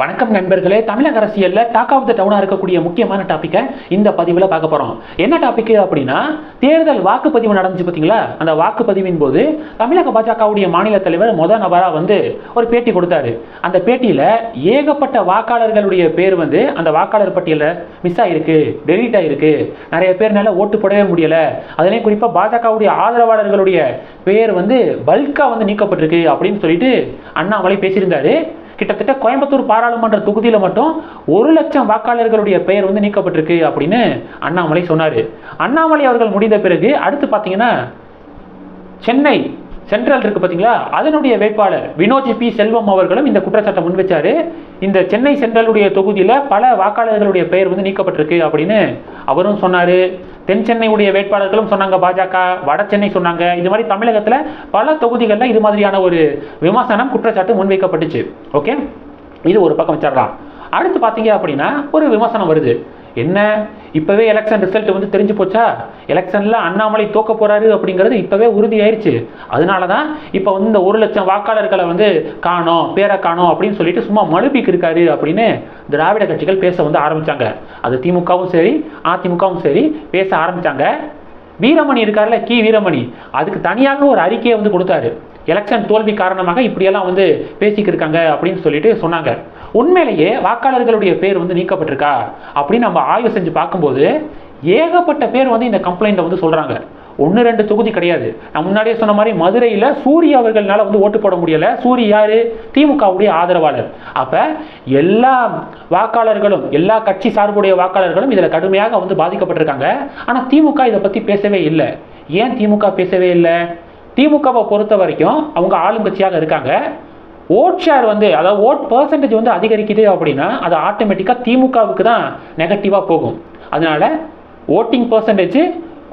வணக்கம் நண்பர்களே. தமிழக அரசியலில் டாக் ஆஃப் த டவுனாக இருக்கக்கூடிய முக்கியமான டாப்பிக்கை இந்த பதிவில் பார்க்க போகிறோம் என்ன டாபிக் அப்படின்னா தேர்தல் வாக்குப்பதிவு நடந்துச்சு பார்த்தீங்களா அந்த வாக்குப்பதிவின் போது தமிழக பாஜகவுடைய மாநில தலைவர் முத நபராக வந்து ஒரு பேட்டி கொடுத்தாரு. அந்த பேட்டியில் ஏகப்பட்ட வாக்காளர்களுடைய பேர் வந்து அந்த வாக்காளர் பட்டியலில் மிஸ் ஆகிருக்கு டெலீட் ஆகிருக்கு நிறைய பேர்னால ஓட்டு போடவே முடியலை. அதுலேயும் குறிப்பாக பாஜகவுடைய ஆதரவாளர்களுடைய பேர் வந்து பல்காக வந்து நீக்கப்பட்டிருக்கு அப்படின்னு சொல்லிட்டு அண்ணாமலை பேசியிருந்தாரு. கிட்டத்தட்ட கோயம்புத்தூர் பாராளுமன்ற தொகுதியில் மட்டும் ஒரு லட்சம் வாக்காளர்களுடைய பெயர் வந்து நீக்கப்பட்டிருக்கு அப்படின்னு அண்ணாமலை சொன்னார். அண்ணாமலை அவர்கள் முடிந்த பிறகு அடுத்து பார்த்தீங்கன்னா சென்னை சென்ட்ரல் இருக்கு பார்த்தீங்களா அதனுடைய வேட்பாளர் வினோஜ் பி. செல்வம் அவர்களும் இந்த குற்றச்சாட்டை முன்வைச்சார். இந்த சென்னை சென்ட்ரலுடைய தொகுதியில் பல வாக்காளர்களுடைய பெயர் வந்து நீக்கப்பட்டிருக்கு அப்படின்னு அவரும் சொன்னார். தென் சென்னையுடைய வேட்பாளர்களும் சொன்னாங்க பாஜக வட சென்னை சொன்னாங்க. இது மாதிரி தமிழகத்தில் பல தொகுதிகளில் இது மாதிரியான ஒரு விமர்சனம் குற்றச்சாட்டு முன்வைக்கப்பட்டுச்சு. ஓகே இது ஒரு பக்கம் வச்சிடலாம். அடுத்து பார்த்தீங்க அப்படின்னா ஒரு விமர்சனம் வருது. என்ன? இப்போவே எலெக்ஷன் ரிசல்ட் வந்து தெரிஞ்சு போச்சா? எலெக்ஷனில் அண்ணாமலை தோக்க போகிறாரு அப்படிங்கிறது இப்போவே உறுதியாயிருச்சு. அதனால தான் இப்போ வந்து இந்த ஒரு லட்சம் வாக்காளர்களை வந்து காணோம் பேரை காணோம் அப்படின்னு சொல்லிட்டு சும்மா மழுப்பிக்கு இருக்காரு அப்படின்னு திராவிட கட்சிகள் பேச வந்து ஆரம்பித்தாங்க அது திமுகவும் சரி அதிமுகவும் சரி பேச ஆரம்பிச்சாங்க. வீரமணி இருக்கார்ல கி. வீரமணி. அதுக்கு தனியாக ஒரு அறிக்கையை வந்து கொடுத்தாரு. எலெக்ஷன் தோல்வி காரணமாக இப்படியெல்லாம் வந்து பேசிக்கிருக்காங்க அப்படின்னு சொல்லிட்டு சொன்னாங்க. உண்மையிலேயே வாக்காளர்களுடைய பேர் வந்து நீக்கப்பட்டிருக்கா? அப்படின்னு நம்ம ஆய்வு செஞ்சு பார்க்கும்போது ஏகப்பட்ட பேர் வந்து இந்த கம்ப்ளைண்ட்டை வந்து சொல்கிறாங்க ஒன்று ரெண்டு தொகுதி கிடையாது. நான் முன்னாடியே சொன்ன மாதிரி மதுரையில் சூரிய அவர்களால் வந்து ஓட்டு போட முடியலை. சூரிய யார்? திமுகவுடைய ஆதரவாளர். அப்போ எல்லா வாக்காளர்களும் எல்லா கட்சி சார்புடைய வாக்காளர்களும் இதில் கடுமையாக வந்து பாதிக்கப்பட்டிருக்காங்க. ஆனால் திமுக இதை பற்றி பேசவே இல்லை. ஏன் திமுக பேசவே இல்லை? திமுகவை பொறுத்த வரைக்கும் அவங்க ஆளுங்கட்சியாக இருக்காங்க. ஓட் ஷேர் வந்து அதாவது ஓட் பர்சன்டேஜ் வந்து அதிகரிக்குது அப்படின்னா அது ஆட்டோமேட்டிக்காக திமுகவுக்கு தான் நெகட்டிவாக போகும். அதனால் ஓட்டிங் பர்சன்டேஜ்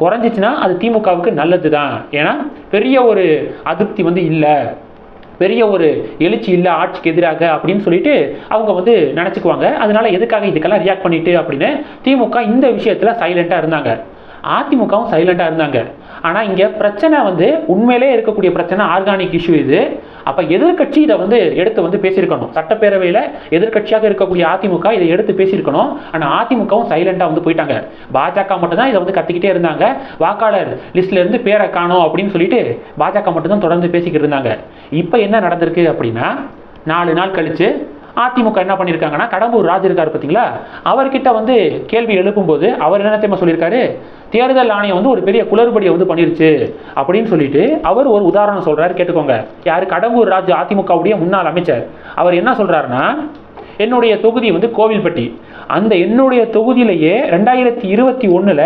குறைஞ்சிச்சுன்னா அது திமுகவுக்கு நல்லது தான். ஏன்னா பெரிய ஒரு அதிருப்தி வந்து இல்லை. பெரிய ஒரு எழுச்சி இல்லை ஆட்சிக்கு எதிராக அப்படின்னு சொல்லிட்டு அவங்க வந்து நினச்சிக்குவாங்க. அதனால எதுக்காக இதுக்கெல்லாம் ரியாக்ட் பண்ணிட்டு அப்படின்னு திமுக இந்த விஷயத்தில் சைலண்ட்டாக இருந்தாங்க. அதிமுகவும் சைலண்ட்டாக இருந்தாங்க. ஆனால் இங்கே பிரச்சனை வந்து உண்மையிலே இருக்கக்கூடிய பிரச்சனை ஆர்கானிக் இஷ்யூ இது. அப்போ எதிர்கட்சி இதை வந்து எடுத்து வந்து பேசியிருக்கணும். சட்டப்பேரவையில் எதிர்கட்சியாக இருக்கக்கூடிய அதிமுக இதை எடுத்து பேசியிருக்கணும். ஆனால் அதிமுகவும் சைலண்டாக வந்து போயிட்டாங்க. பாஜக மட்டும்தான் இதை வந்து கத்திக்கிட்டே இருந்தாங்க. வாக்காளர் லிஸ்ட்ல இருந்து பேரை காணோம் அப்படின்னு சொல்லிட்டு பாஜக மட்டும்தான் தொடர்ந்து பேசிக்கிட்டு இருந்தாங்க. இப்போ என்ன நடந்திருக்கு அப்படின்னா நாலு நாள் கழிச்சு அதிமுக என்ன பண்ணியிருக்காங்கன்னா கடம்பூர் ராஜ் இருக்கார் பார்த்தீங்களா அவர்கிட்ட வந்து கேள்வி எழுப்பும்போது அவர் என்ன தெரியுமா சொல்லியிருக்காரு? தேர்தல் ஆணையம் வந்து ஒரு பெரிய குளறுபடியை வந்து பண்ணிருச்சு அப்படின்னு சொல்லிட்டு அவர் ஒரு உதாரணம் சொல்றாரு கேட்டுக்கோங்க. யார்? கடம்பூர் ராஜ் அதிமுகவுடைய முன்னாள் அமைச்சர். அவர் என்ன சொல்றாருன்னா என்னுடைய தொகுதி வந்து கோவில்பட்டி. அந்த என்னுடைய தொகுதியிலேயே ரெண்டாயிரத்தி இருபத்தி ஒன்றில்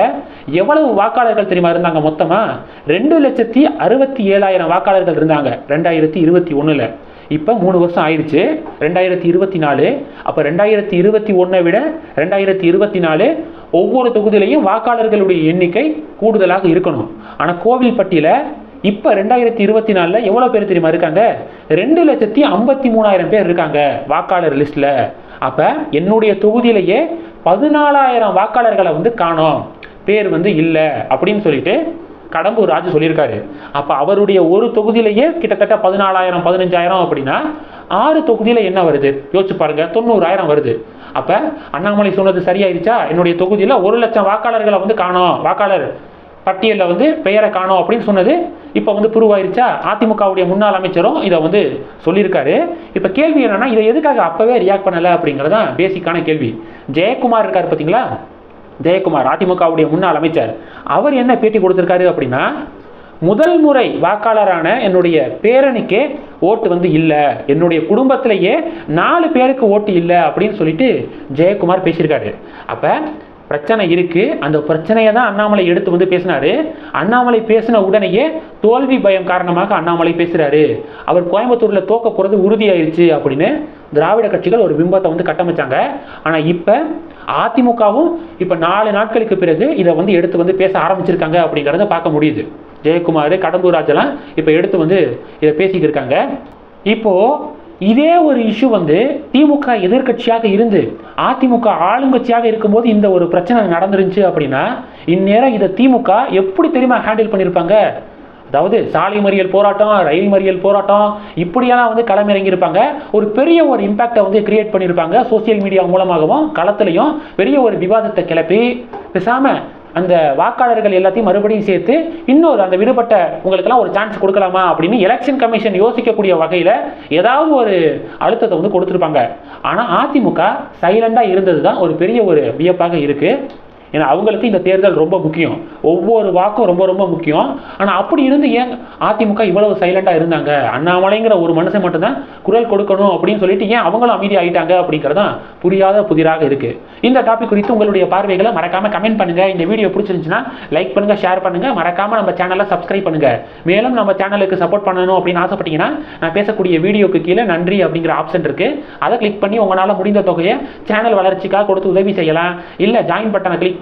எவ்வளவு வாக்காளர்கள் தெரியுமா இருந்தாங்க மொத்தமாக ரெண்டு லட்சத்தி அறுபத்தி ஏழாயிரம் வாக்காளர்கள் இருந்தாங்க ரெண்டாயிரத்தி இருபத்தி ஒன்றில் இப்போ மூணு வருஷம் ஆயிடுச்சு. ரெண்டாயிரத்தி இருபத்தி நாலு. அப்போ ரெண்டாயிரத்தி இருபத்தி ஒன்றை விட ரெண்டாயிரத்தி இருபத்தி நாலு ஒவ்வொரு தொகுதியிலையும் வாக்காளர்களுடைய எண்ணிக்கை கூடுதலாக இருக்கணும். ஆனால் கோவில்பட்டியில் இப்போ ரெண்டாயிரத்தி இருபத்தி நாலில் எவ்வளோ பேர் தெரியுமா இருக்காங்க? ரெண்டு லட்சத்தி ஐம்பத்தி மூணாயிரம் பேர் இருக்காங்க வாக்காளர் லிஸ்ட்டில் அப்போ என்னுடைய தொகுதியிலேயே பதினாலாயிரம் வாக்காளர்களை வந்து காணோம். பேர் வந்து இல்லை. அப்படின்னு சொல்லிட்டு கடம்பூர் ராஜு சொல்லியிருக்காரு. அப்போ அவருடைய ஒரு தொகுதியிலேயே கிட்டத்தட்ட பதினாலாயிரம் பதினஞ்சாயிரம் அப்படின்னா ஆறு தொகுதியில் என்ன வருது? யோசிச்சு பாருங்க தொண்ணூறாயிரம் வருது. அப்போ அண்ணாமலை சொன்னது சரியாயிருச்சா? என்னுடைய தொகுதியில் ஒரு லட்சம் வாக்காளர்களை வந்து காணோம். வாக்காளர் பட்டியலில் வந்து பெயரை காணோம் அப்படின்னு சொன்னது இப்போ வந்து புருவாயிருச்சா அதிமுகவுடைய முன்னாள் அமைச்சரும் இதை வந்து சொல்லியிருக்காரு. இப்போ கேள்வி என்னன்னா இதை எதுக்காக அப்போவே ரியாக்ட் பண்ணலை அப்படிங்கிறது தான் பேசிக்கான கேள்வி. ஜெயக்குமார் இருக்கார் பார்த்தீங்களா ஜெயக்குமார் அதிமுகவுடைய முன்னாள் அமைச்சர். அவர் என்ன பேட்டி கொடுத்துருக்காரு அப்படின்னா முதல் முறை வாக்காளரான என்னுடைய பேரனுக்கே ஓட்டு வந்து இல்லை. என்னுடைய குடும்பத்திலேயே நாலு பேருக்கு ஓட்டு இல்லை அப்படின்னு சொல்லிட்டு ஜெயக்குமார் பேசியிருக்காரு. அப்போ பிரச்சனை இருக்குது அந்த பிரச்சனையை தான் அண்ணாமலை எடுத்து வந்து பேசினாரு. அண்ணாமலை பேசின உடனேயே தோல்வி பயம் காரணமாக அண்ணாமலை பேசுகிறாரு அவர் கோயம்புத்தூரில் தோக்க போகிறது உறுதியாயிருச்சு அப்படின்னு திராவிட கட்சிகள் ஒரு பிம்பத்தை வந்து கட்டமைச்சாங்க. ஆனால் இப்போ அதிமுகவும் இப்போ நாலு நாட்களுக்கு பிறகு இதை வந்து எடுத்து வந்து பேச ஆரம்பிச்சிருக்காங்க அப்படிங்கிறத பார்க்க முடியுது. ஜெயக்குமார் கடம்பூர் ராஜெல்லாம் இப்போ எடுத்து வந்து இதை பேசிக்கிட்டு இருக்காங்க. இப்போது இதே ஒரு இஷ்யூ வந்து திமுக எதிர்க்கட்சியாக இருந்து அதிமுக ஆளுங்கட்சியாக இருக்கும்போது இந்த ஒரு பிரச்சனை நடந்துருந்துச்சு அப்படின்னா இந்நேரம் இதை திமுக எப்படி தெரியுமா ஹேண்டில் பண்ணியிருப்பாங்க அதாவது சாலை மறியல் போராட்டம் ரயில் மறியல் போராட்டம் இப்படியெல்லாம் வந்து களமிறங்கியிருப்பாங்க. ஒரு பெரிய ஒரு இம்பாக்டை வந்து கிரியேட் பண்ணியிருப்பாங்க சோஷியல் மீடியா மூலமாகவும் களத்துலையும் பெரிய ஒரு விவாதத்தை கிளப்பி பேசாமல் அந்த வாக்காளர்கள் எல்லாத்தையும் மறுபடியும் சேர்த்து இன்னொரு அந்த விடுபட்ட உங்களுக்கெல்லாம் ஒரு சான்ஸ் கொடுக்கலாமா அப்படின்னு எலெக்ஷன் கமிஷன் யோசிக்கக்கூடிய வகையில் ஏதாவது ஒரு அழுத்தத்தை வந்து கொடுத்துருப்பாங்க. ஆனால் அதிமுக சைலண்டாக இருந்தது தான் ஒரு பெரிய ஒரு வியப்பாக இருக்குது ஏன்னா அவங்களுக்கு இந்த தேர்தல் ரொம்ப முக்கியம். ஒவ்வொரு வாக்கும் ரொம்ப ரொம்ப முக்கியம். ஆனால் அப்படி இருந்து ஏன் அதிமுக இவ்வளவு சைலண்டாக இருந்தாங்க? அண்ணாமலைங்கிற ஒரு மனுஷன் மட்டும்தான் குரல் கொடுக்கணும் அப்படின்னு சொல்லிட்டு ஏன் அவங்களும் அமைதி ஆகிட்டாங்க அப்படிங்கிறதான் புரியாத புதிராக இருக்குது இந்த டாபிக் குறித்து உங்களுடைய பார்வைகளை மறக்காமல் கமெண்ட் பண்ணுங்கள் இந்த வீடியோ பிடிச்சிருந்துச்சுன்னா லைக் பண்ணுங்கள் ஷேர் பண்ணுங்கள் மறக்காமல் நம்ம சேனலை சப்ஸ்கிரைப் பண்ணுங்க. மேலும் நம்ம சேனலுக்கு சப்போர்ட் பண்ணணும் அப்படின்னு ஆசைப்பட்டீங்கன்னா நான் பேசக்கூடிய வீடியோக்கு கீழே நன்றி அப்படிங்கிற ஆப்ஷன் இருக்குது அதை கிளிக் பண்ணி உங்களால் முடிந்த தொகையை சேனல் வளர்ச்சிக்காக கொடுத்து உதவி செய்யலாம். இல்லை ஜாயின் பட்டனை கிளிக்